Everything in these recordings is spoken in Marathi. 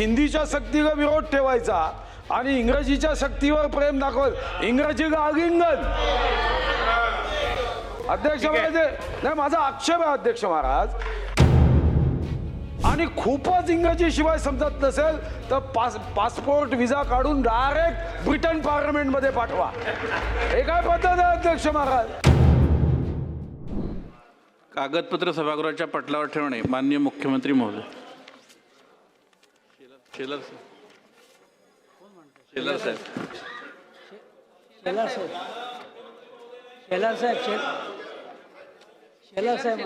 हिंदीच्या सक्तीला विरोध ठेवायचा आणि इंग्रजीच्या सक्तीवर प्रेम दाखवत. इंग्रजी गागिंगन अध्यक्ष महाराज नाही माझा आक्षेप आहे अध्यक्ष महाराज. आणि खूपच इंग्रजी शिवाय समजत नसेल तर पास पासपोर्ट विजा काढून डायरेक्ट ब्रिटन पार्लमेंटमध्ये पाठवा. हे काय पद्धत आहे अध्यक्ष महाराज? कागदपत्र सभागृहाच्या पटलावर ठेवणे माननीय मुख्यमंत्री महोदय. शेलर साहेब. शेलर साहेब. शेलार साहेब. शेलार साहेब शेल शेलार साहेब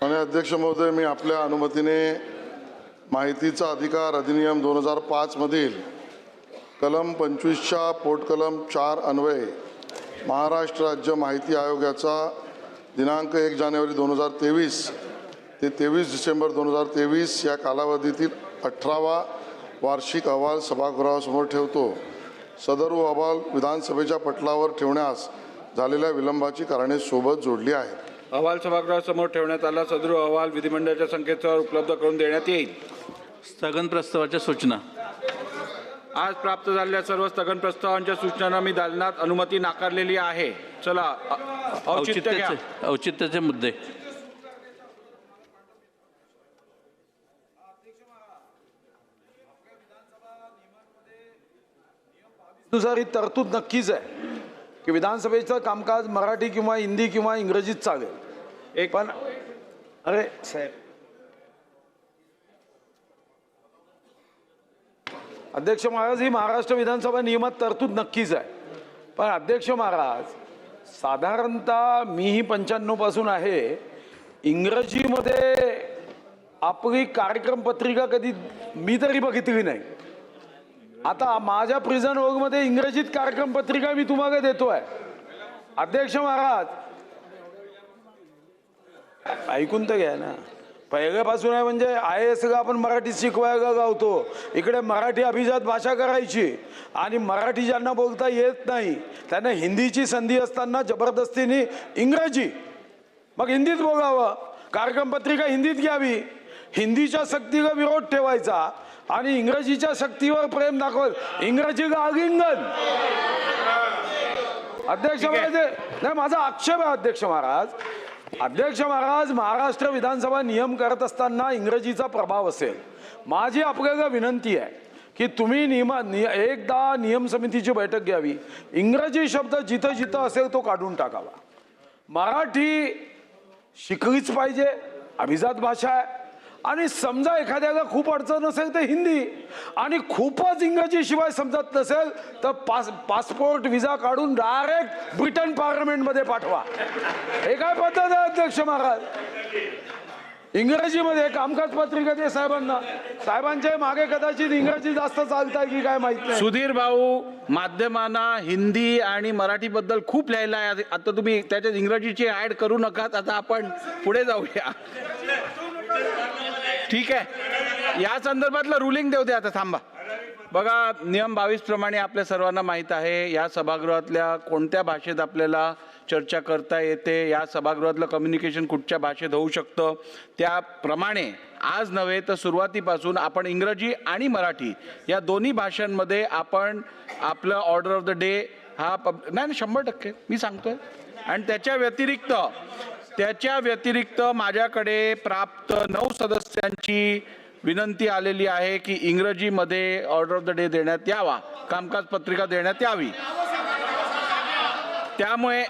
अध्यक्ष महोदय मी आपल्या अनुमतीने माहितीचा अधिकार अधिनियम दोन हजार पाचमधील कलम पंचवीसच्या पोट कलम चार अन्वये महाराष्ट्र राज्य माहिती आयोगाचा दिनांक एक जानेवारी दोन हजार तेवीस ते तेवीस डिसेंबर दोन हजार तेवीस या कालावधीतील अठरावा वार्षिक अहवाल सभागृहासमोर ठेवतो. सदर अहवाल विधानसभेच्या पटलावर ठेवण्यास झालेल्या विलंबाची कारणे सोबत जोडली आहेत. अहवाल सभागृहासमोर ठेवण्यात आला. सदर अहवाल विधिमंडळाच्या संकेतस्थळावर उपलब्ध करून देण्यात येईल. स्थगन प्रस्तावाच्या सूचना. आज प्राप्त झालेल्या सर्व स्थगन प्रस्तावांच्या सूचनांना मी दालनात अनुमती नाकारलेली आहे. चला औचित्य घ्या. औचित्याचे मुद्दे. नुसार ही तरतूद नक्कीच आहे. की विधानसभेचं कामकाज मराठी किंवा हिंदी किंवा इंग्रजीत चालेल. एक पण अरे साहेब. अध्यक्ष महाराज ही महाराष्ट्र विधानसभा नियमात तरतूद नक्कीच आहे. पण अध्यक्ष महाराज साधारणतः मीही पंच्याण्णवपासून आहे. इंग्रजीमध्ये आपली कार्यक्रम पत्रिका कधी मी तरी बघितली नाही. आता माझ्या प्रिझन वर्गमध्ये इंग्रजीत कार्यक्रम पत्रिका मी तुम्हाला देतोय. अध्यक्ष महाराज. ऐकून तर घ्या ना. पहिल्यापासून आहे म्हणजे आय एस आपण मराठीत शिकवायला गावतो. इकडे मराठी अभिजात भाषा करायची. आणि मराठी ज्यांना बोलता येत नाही त्यांना हिंदीची संधी असताना जबरदस्तीने इंग्रजी. मग हिंदीत बोलावं. कार्यक्रम पत्रिका हिंदीत घ्यावी. हिंदीच्या सक्तीला विरोध ठेवायचा आणि इंग्रजीच्या सक्तीवर प्रेम दाखवत. इंग्रजी गागिंगन. अध्यक्ष महाराज नाही माझा आक्षेप आहे अध्यक्ष महाराज. अध्यक्ष महाराज महाराष्ट्र विधानसभा नियम करत असताना इंग्रजीचा प्रभाव असेल. माझी आपल्याला विनंती आहे की तुम्ही नियमा निय एकदा नियम समितीची बैठक घ्यावी. इंग्रजी शब्द जिथं जिथं असेल तो काढून टाकावा. मराठी शिकलीच पाहिजे अभिजात भाषा आहे. आणि समजा एखाद्याला खूप अडचण असेल तर हिंदी. आणि खूपच इंग्रजी शिवाय समजत नसेल तर पास पासपोर्ट विजा काढून डायरेक्ट ब्रिटन पार्लमेंटमध्ये पाठवा. हे काय पद्धत आहे अध्यक्ष महाराज? इंग्रजीमध्ये कामकाज पत्रिका दे साहेबांना. साहेबांच्या मागे कदाचित इंग्रजी जास्त चालताय की काय माहीत सुधीर भाऊ माध्यमांना हिंदी आणि मराठीबद्दल खूप लिहायला आहे. आता तुम्ही त्याच्यात इंग्रजीची ऍड करू नका आता आपण पुढे जाऊया. ठीक आहे. या संदर्भातलं रुलिंग देऊ दे आता थांबा. बघा नियम बावीस प्रमाणे आपल्या सर्वांना माहीत आहे या सभागृहातल्या कोणत्या भाषेत आपल्याला चर्चा करता येते या सभागृहातलं कम्युनिकेशन कुठच्या भाषेत होऊ शकतं त्याप्रमाणे आज नव्हे तर सुरुवातीपासून आपण इंग्रजी आणि मराठी या दोन्ही भाषांमध्ये आपण आपलं ऑर्डर ऑफ द डे हा पब नाही शंभर टक्के मी सांगतोय. आणि त्याच्या व्यतिरिक्त त्याच्या व्यतिरिक्त माझ्याकडे प्राप्त नऊ सदस्यांची विनंती आलेली आहे की इंग्रजीमध्ये ऑर्डर ऑफ द डे देण्यात यावा. कामकाज पत्रिका देण्यात यावी. त्यामुळे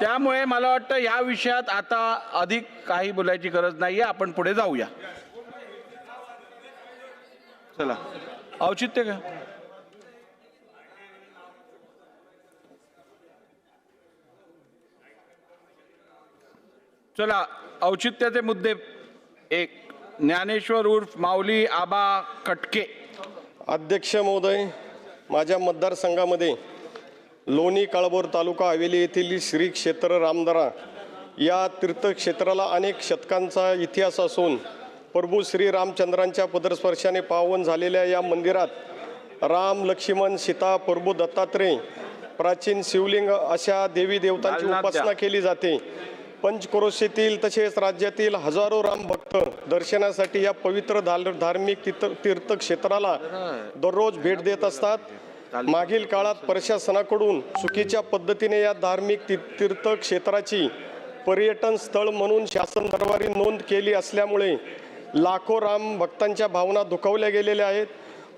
त्यामुळे मला वाटतं या विषयात आता अधिक काही बोलायची गरज नाही आहे आपण पुढे जाऊया. चला. औचित्य का? चला औचित्याचे मुद्दे. एक ज्ञानेश्वर उर्फ माऊली आबा कटके. अध्यक्ष महोदय माझ्या मतदारसंघामध्ये लोणी काळभोर तालुका हवेली येथील श्री क्षेत्र रामदरा या तीर्थक्षेत्राला अनेक शतकांचा इतिहास असून प्रभू श्री रामचंद्रांच्या पदस्पर्शाने पावन झालेल्या या मंदिरात राम लक्ष्मण सीता प्रभू दत्तात्रय प्राचीन शिवलिंग अशा देवी देवतांची. उपासना केली जाते. पंचक्रोशीतील तसेच राज्यातील हजारो राम भक्त दर्शनासाठी या पवित्र धाल- धार्मिक तीर्थ तीर्थक्षेत्राला दररोज भेट देत असतात. मागील काळात प्रशासनाकडून चुकीच्या पद्धतीने या धार्मिक ती- तीर्थक्षेत्राची पर्यटन स्थळ म्हणून शासन दरबारी नोंद केली असल्यामुळे लाखो राम भक्तांच्या भावना दुखावल्या गेलेल्या आहेत.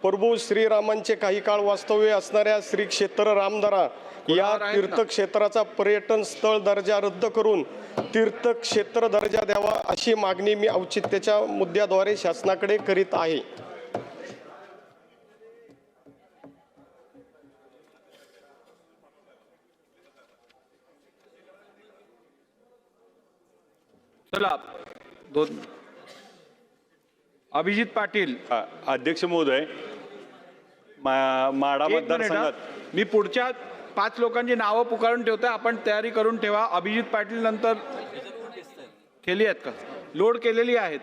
प्रभू श्रीरामांचे काही काळ वास्तव्य असणाऱ्या श्री क्षेत्र रामदरा या तीर्थक्षेत्राचा पर्यटन स्थळ दर्जा रद्द करून तीर्थक्षेत्र दर्जा द्यावा अशी मागणी मी औचित्याच्या मुद्द्याद्वारे शासनाकडे करीत आहे. चला दोन अभिजित पाटील. अध्यक्ष महोदय माडा. मतदारसंघात. मी पुढच्या पाच लोकांची नावं पुकारून ठेवतोय. आपण तयारी करून ठेवा. अभिजित पाटील नंतर केली आहेत का? लोड केलेली आहेत.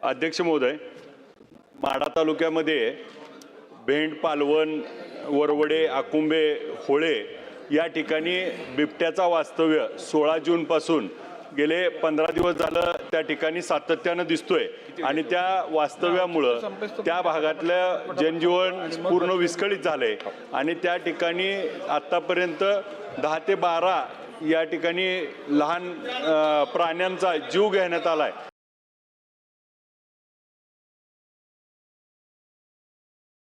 अध्यक्ष महोदय माडा तालुक्यामध्ये भेंड पालवण वरवडे आकुंबे होळे या ठिकाणी बिबट्याचा वास्तव्य सोळा जूनपासून गेले पंधरा दिवस झालं त्या ठिकाणी सातत्यानं दिसतोय. आणि त्या वास्तव्यामुळं त्या भागातलं जनजीवन पूर्ण विस्कळीत झालंय. आणि त्या ठिकाणी आत्तापर्यंत दहा ते बारा या ठिकाणी लहान प्राण्यांचा जीव घेण्यात आलाय.